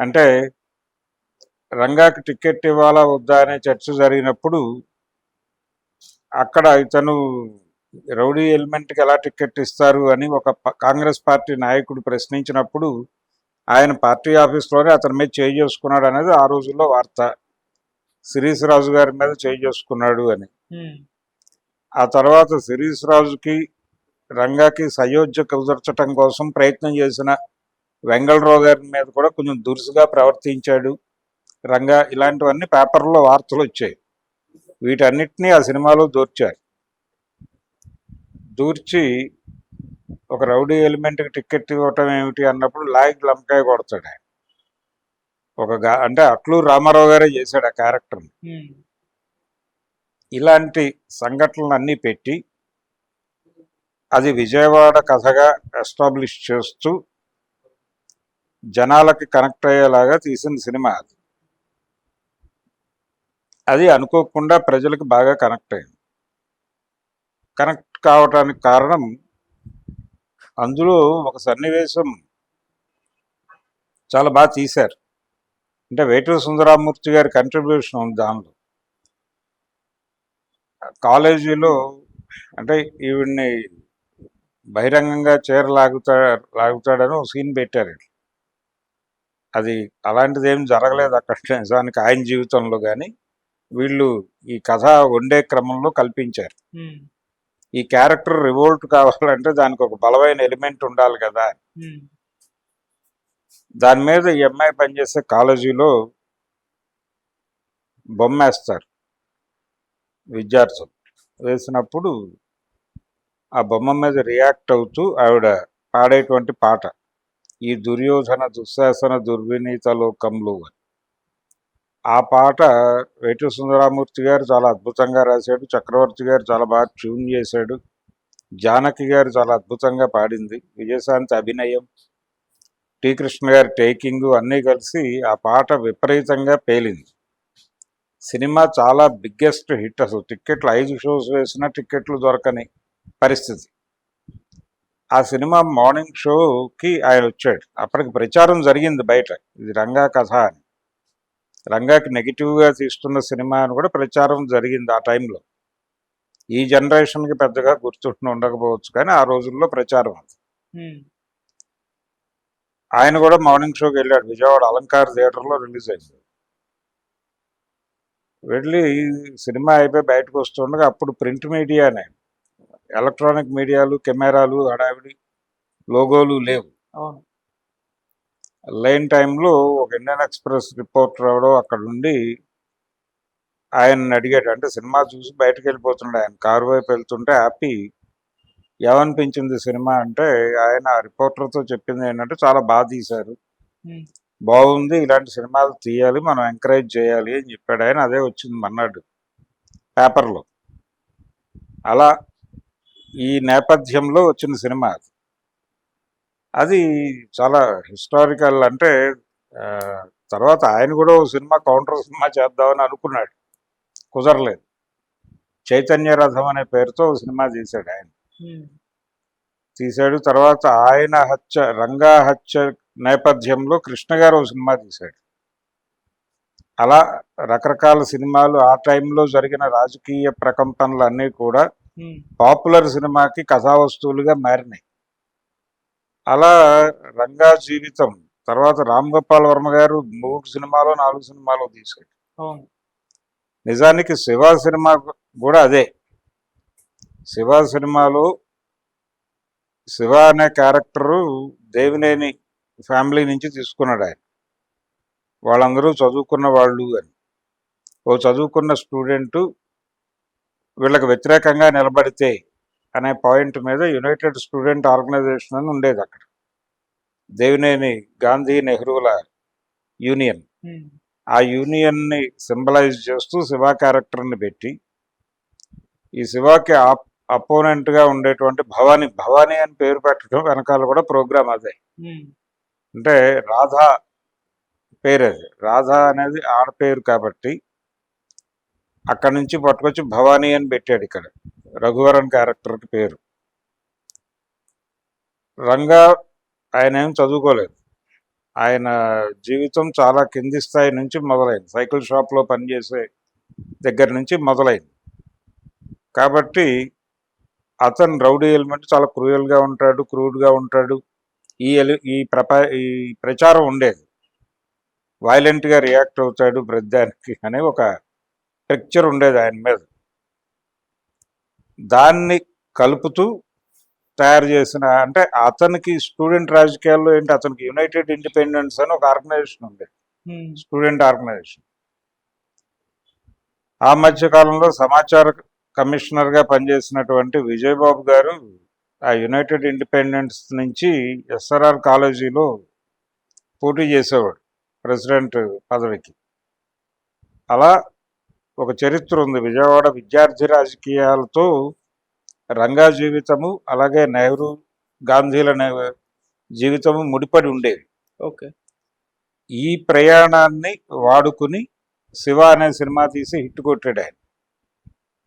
అంటే రంగాకి టికెట్ ఇవ్వాలా వద్దా అనే చర్చ జరిగినప్పుడు అక్కడ ఇతను రౌడీ ఎలిమెంట్కి ఎలా టికెట్ ఇస్తారు అని ఒక కాంగ్రెస్ పార్టీ నాయకుడు ప్రశ్నించినప్పుడు ఆయన పార్టీ ఆఫీస్లోనే అతని మీద చేయి చేసుకున్నాడు అనేది ఆ రోజుల్లో వార్త. శిరీష్ రాజు గారి మీద చేయి చేసుకున్నాడు అని. ఆ తర్వాత శిరీష్ రాజుకి రంగాకి సయోధ్య కుదర్చటం కోసం ప్రయత్నం చేసిన వెంగళరావు గారి మీద కూడా కొంచెం దురుసుగా ప్రవర్తించాడు. రంగా ఇలాంటివన్నీ పేపర్లో వార్తలు వచ్చాయి. వీటన్నిటినీ ఆ సినిమాలో దూర్చారు. దూర్చి ఒక రౌడీ ఎలిమెంట్కి టికెట్ ఇవ్వటం ఏమిటి అన్నప్పుడు లాగి లంకాయ కొడతాడు ఆయన. ఒక అంటే అట్లూరు రామారావు గారే చేశాడు ఆ క్యారెక్టర్ని. ఇలాంటి సంఘటనలు అన్నీ పెట్టి అది విజయవాడ కథగా ఎస్టాబ్లిష్ చేస్తూ జనాలకి కనెక్ట్ అయ్యేలాగా తీసిన సినిమా అది. అది అనుకోకుండా ప్రజలకు బాగా కనెక్ట్ అయింది. కనెక్ట్ కావటానికి కారణం అందులో ఒక సన్నివేశం చాలా బాగా తీశారు. అంటే వేటూరు సుందరామూర్తి గారి కంట్రిబ్యూషన్ ఉంది దానిలో. కాలేజీలో అంటే ఈవిడ్ని బహిరంగంగా చీర లాగుతా లాగుతాడని ఒక సీన్ పెట్టారు అది అలాంటిది ఏం జరగలేదు అక్కడ నిజానికి ఆయన జీవితంలో కానీ వీళ్ళు ఈ కథ వండే క్రమంలో కల్పించారు. ఈ క్యారెక్టర్ రివోల్ట్ కావాలంటే దానికి ఒక బలమైన ఎలిమెంట్ ఉండాలి కదా. దాని మీద ఈ అమ్మాయి పనిచేసే కాలేజీలో బొమ్మ వేస్తారు విద్యార్థులు వేసినప్పుడు ఆ బొమ్మ మీద రియాక్ట్ అవుతూ ఆవిడ పాడేటువంటి పాట. ఈ దుర్యోధన దుశ్శాసన దుర్వినీత లోకంలో ఆ పాట వేటు సుందరామూర్తి గారు చాలా అద్భుతంగా రాశాడు. చక్రవర్తి గారు చాలా బాగా ట్యూన్ చేశాడు. జానకి గారు చాలా అద్భుతంగా పాడింది. విజయశాంతి అభినయం టీ కృష్ణ గారి టేకింగ్ అన్నీ కలిసి ఆ పాట విపరీతంగా పేలింది. సినిమా చాలా బిగ్గెస్ట్ హిట్ అసలు. టిక్కెట్లు ఐదు షోస్ వేసినా టిక్కెట్లు దొరకని పరిస్థితి. ఆ సినిమా మార్నింగ్ షోకి ఆయన వచ్చాడు. అప్పటికి ప్రచారం జరిగింది బయట. ఇది రంగా కథ అని. రంగాకి నెగిటివ్గా తీస్తున్న సినిమా అని కూడా ప్రచారం జరిగింది ఆ టైంలో. ఈ జనరేషన్కి పెద్దగా గుర్తుండి ఉండకపోవచ్చు కానీ ఆ రోజుల్లో ప్రచారం అది. ఆయన కూడా మార్నింగ్ షోకి వెళ్ళాడు. విజయవాడ అలంకార్ థియేటర్లో రిలీజ్ అయింది. వెళ్ళి సినిమా అయిపోయి బయటకు వస్తుండగా అప్పుడు ప్రింట్ మీడియానే. ఎలక్ట్రానిక్ మీడియాలు కెమెరాలు హడావిడి లోగోలు లేవు. లేని టైంలో ఒక ఇండియన్ ఎక్స్ప్రెస్ రిపోర్టర్ ఎవడో అక్కడ ఉండి ఆయన్ని అడిగాడు. అంటే సినిమా చూసి బయటకు వెళ్ళిపోతున్నాడు. ఆయన కారు వైపు వెళ్తుంటే హ్యాపీ ఏమనిపించింది సినిమా? అంటే ఆయన ఆ రిపోర్టర్తో చెప్పింది ఏంటంటే చాలా బాగా తీశారు. బాగుంది. ఇలాంటి సినిమాలు తీయాలి. మనం ఎంకరేజ్ చేయాలి అని చెప్పాడు. ఆయన అదే వచ్చింది మన్నాడు పేపర్లో. అలా ఈ నేపథ్యంలో వచ్చిన సినిమా అది. అది చాలా హిస్టారికల్ అంటే తర్వాత ఆయన కూడా ఓ సినిమా కౌంటర్ సినిమా చేద్దామని అనుకున్నాడు. కుదరలేదు. చైతన్య రథం అనే పేరుతో సినిమా తీశాడు ఆయన. తీశాడు. తర్వాత ఆయన హత్య రంగా హత్య నేపథ్యంలో కృష్ణ గారు ఒక సినిమా తీశాడు. అలా రకరకాల సినిమాలు ఆ టైంలో జరిగిన రాజకీయ ప్రకంపనలు అన్నీ కూడా పాపులర్ సినిమాకి కథా వస్తువులుగా మారినాయి. అలా రంగా జీవితం తర్వాత రామ్ గోపాల్ వర్మ గారు మూడు సినిమాలో నాలుగు సినిమాలో అవును. నిజానికి శివ సినిమా కూడా అదే. శివ సినిమాలో శివ అనే క్యారెక్టరు దేవినేని ఫ్యామిలీ నుంచి తీసుకున్నాడు ఆయన. వాళ్ళందరూ చదువుకున్న వాళ్ళు అని. ఓ చదువుకున్న స్టూడెంట్ వీళ్ళకి వ్యతిరేకంగా నిలబడితే అనే పాయింట్ మీద యునైటెడ్ స్టూడెంట్ ఆర్గనైజేషన్ అని ఉండేది అక్కడ. దేవినేని గాంధీ నెహ్రూల యూనియన్. ఆ యూనియన్ని సింబలైజ్ చేస్తూ శివ క్యారెక్టర్ని పెట్టి ఈ శివాకి అపోనెంట్గా ఉండేటువంటి భవానీ భవానీ అని పేరు పెట్టడం వెనకాల కూడా ప్రోగ్రామ్ అదే. అంటే రాధా పేరు అది. రాధా అనేది ఆడ పేరు కాబట్టి అక్కడి నుంచి పట్టుకొచ్చి భవానీ అని పెట్టాడు ఇక్కడ. రఘువరన్ క్యారెక్టర్కి పేరు. రంగా ఆయన ఏం చదువుకోలేదు. ఆయన జీవితం చాలా కింది స్థాయి నుంచి మొదలైంది. సైకిల్ షాప్లో పనిచేసే దగ్గర నుంచి మొదలైంది. కాబట్టి అతను రౌడీ ఎలిమెంట్ చాలా క్రూయల్గా ఉంటాడు క్రూడ్గా ఉంటాడు. ఈ ఎలి ఈ ప్రప ఈ ప్రచారం ఉండేది. వైలెంట్గా రియాక్ట్ అవుతాడు ప్రతిదానికి అనే ఒక పిక్చర్ ఉండేది ఆయన మీద. దాన్ని కలుపుతూ తయారు చేసిన అంటే అతనికి స్టూడెంట్ రాజకీయాల్లో ఏంటి అతనికి యునైటెడ్ ఇండిపెండెన్స్ అని ఒక ఆర్గనైజేషన్ ఉండేది స్టూడెంట్ ఆర్గనైజేషన్. ఆ మధ్య కాలంలో సమాచార కమిషనర్గా పనిచేసినటువంటి విజయబాబు గారు ఆ యునైటెడ్ ఇండిపెండెన్స్ నుంచి ఎస్ఆర్ఆర్ కాలేజీలో పోటీ చేసేవాడు ప్రెసిడెంట్ పదవికి. అలా ఒక చరిత్ర ఉంది. విజయవాడ విద్యార్థి రాజకీయాలతో రంగా జీవితము అలాగే నెహ్రూ గాంధీల జీవితము ముడిపడి ఉండేవి ఓకే. ఈ ప్రయాణాన్ని వాడుకుని శివ అనే సినిమా తీసి హిట్ కొట్టాడు ఆయన.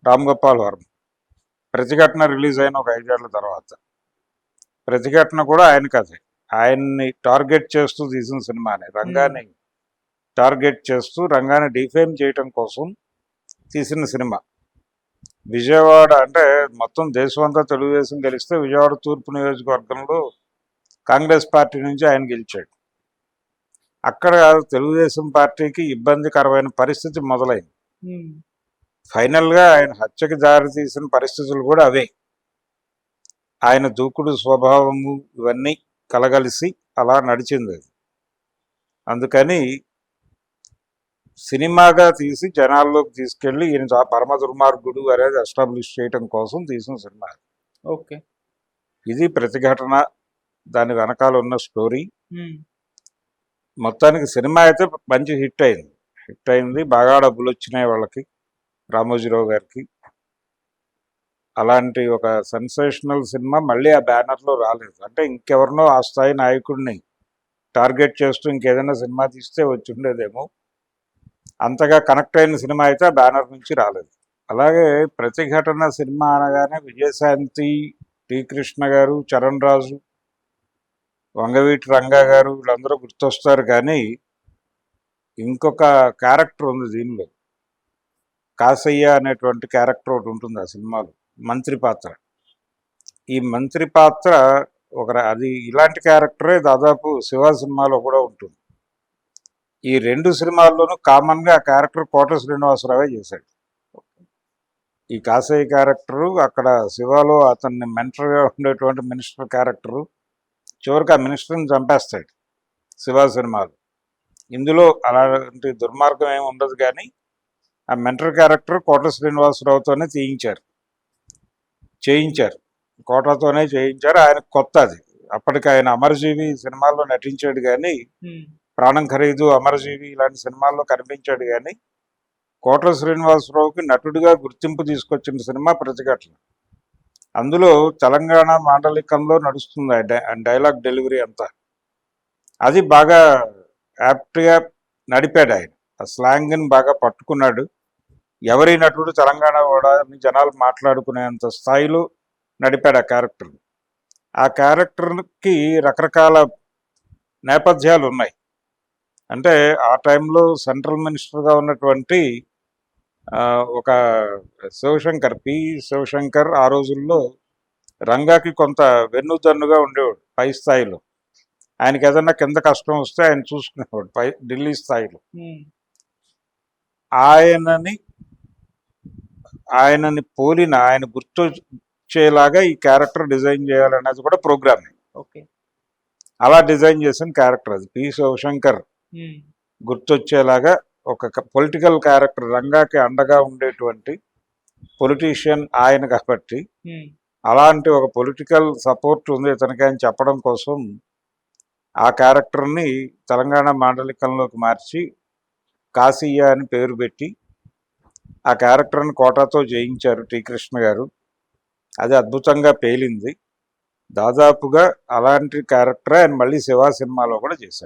రామ్ గోపాల్ వర్మ. ప్రతిఘటన రిలీజ్ అయిన ఒక ఐదేళ్ళ తర్వాత. ప్రతిఘటన కూడా ఆయన కథే ఆయన్ని టార్గెట్ చేస్తూ తీసిన సినిమానే. రంగాన్ని టార్గెట్ చేస్తూ రంగాన్ని డిఫేమ్ చేయటం కోసం తీసిన సినిమా. విజయవాడ అంటే మొత్తం దేశం అంతా తెలుగుదేశం గెలిస్తే విజయవాడ తూర్పు నియోజకవర్గంలో కాంగ్రెస్ పార్టీ నుంచి ఆయన గెలిచాడు. అక్కడ తెలుగుదేశం పార్టీకి ఇబ్బందికరమైన పరిస్థితి మొదలైంది. ఫైనల్గా ఆయన హత్యకి దారి తీసిన పరిస్థితులు కూడా అవే. ఆయన దూకుడు స్వభావము ఇవన్నీ కలగలిసి అలా నడిచింది అది. అందుకని సినిమాగా తీసి జనాల్లోకి తీసుకెళ్ళి ఈయన పరమ దుర్మార్గుడు అనేది ఎస్టాబ్లిష్ చేయటం కోసం తీసిన సినిమా ఓకే. ఇది ప్రతిఘటన దాని వెనకాల ఉన్న స్టోరీ. మొత్తానికి సినిమా అయితే మంచి హిట్ అయింది. హిట్ అయింది బాగా డబ్బులు వచ్చినాయి వాళ్ళకి రామోజీరావు గారికి. అలాంటి ఒక సెన్సేషనల్ సినిమా మళ్ళీ ఆ బ్యానర్లో రాలేదు. అంటే ఇంకెవరినో ఆ స్థాయి నాయకుడిని టార్గెట్ చేస్తూ ఇంకేదైనా సినిమా తీస్తే వచ్చి ఉండేదేమో. అంతగా కనెక్ట్ అయిన సినిమా అయితే బ్యానర్ నుంచి రాలేదు. అలాగే ప్రతిఘటన సినిమా అనగానే విజయశాంతి టీ కృష్ణ గారు చరణ్ రాజు వంగవీటి రంగా గారు వీళ్ళందరూ గుర్తొస్తారు కానీ ఇంకొక క్యారెక్టర్ ఉంది దీనిలో. కాసయ్య అనేటువంటి క్యారెక్టర్ ఒకటి ఉంటుంది ఆ సినిమాలో మంత్రి పాత్ర. ఈ మంత్రి పాత్ర ఒక అది ఇలాంటి క్యారెక్టరే దాదాపు శివ సినిమాలో కూడా ఉంటుంది. ఈ రెండు సినిమాల్లోనూ కామన్గా ఆ క్యారెక్టర్ కోట శ్రీనివాసరావే చేశాడు. ఈ కాసయ్య క్యారెక్టరు అక్కడ శివాలో అతన్ని మెంటర్గా ఉండేటువంటి మినిస్టర్ క్యారెక్టరు చివరికి ఆ మినిస్టర్ని చంపేస్తాడు శివ సినిమాలు. ఇందులో అలాంటి దుర్మార్గం ఏమి ఉండదు కానీ ఆ మెంటర్ క్యారెక్టర్ కోట శ్రీనివాసరావుతోనే తీయించారు చేయించారు. కోటతోనే చేయించారు. ఆయన కొత్త అది. అప్పటికి ఆయన అమరజీవి సినిమాల్లో నటించాడు కానీ ప్రాణం ఖరీదు అమరజీవి ఇలాంటి సినిమాల్లో కనిపించాడు కానీ కోట్ల శ్రీనివాసరావుకి నటుడిగా గుర్తింపు తీసుకొచ్చిన సినిమా ప్రతిఘటన. అందులో తెలంగాణ మాండలికంలో నడుస్తుంది ఆ డై- డైలాగ్ డెలివరీ అంతా. అది బాగా యాప్ట్గా నడిపాడు ఆయన. ఆ స్లాంగ్ని బాగా పట్టుకున్నాడు. ఎవరి నటుడు తెలంగాణ కూడా అని జనాలు మాట్లాడుకునేంత స్థాయిలో నడిపాడు ఆ క్యారెక్టర్ ఆ క్యారెక్టర్కి రకరకాల నేపథ్యాలు ఉన్నాయి. అంటే ఆ టైంలో సెంట్రల్ మినిస్టర్గా ఉన్నటువంటి ఒక శివశంకర్ పి. శివశంకర్ ఆ రోజుల్లో రంగాకి కొంత వెన్నుదన్నుగా ఉండేవాడు పై స్థాయిలో. ఆయనకి ఏదన్నా కింద కష్టం వస్తే ఆయన చూసుకునేవాడు పై ఢిల్లీ స్థాయిలో. ఆయనని ఆయనని పోలిన ఆయన గుర్తొచ్చేలాగా ఈ క్యారెక్టర్ డిజైన్ చేయాలనేది కూడా ప్రోగ్రామ్. ఓకే. అలా డిజైన్ చేసిన క్యారెక్టర్ అది. పి. శివశంకర్ గుర్తొచ్చేలాగా ఒక పొలిటికల్ క్యారెక్టర్ రంగాకి అండగా ఉండేటువంటి పొలిటీషియన్ ఆయన కాబట్టి అలాంటి ఒక పొలిటికల్ సపోర్ట్ ఉంది ఇతనికి అని చెప్పడం కోసం ఆ క్యారెక్టర్ని తెలంగాణ మాండలికంలోకి మార్చి కాశీయ అని పేరు పెట్టి ఆ క్యారెక్టర్ని కోటాతో జయించారు టి. కృష్ణ గారు. అది అద్భుతంగా పేలింది. దాదాపుగా అలాంటి క్యారెక్టర్ ఆయన మళ్ళీ శివ సినిమాలో కూడా చేశారు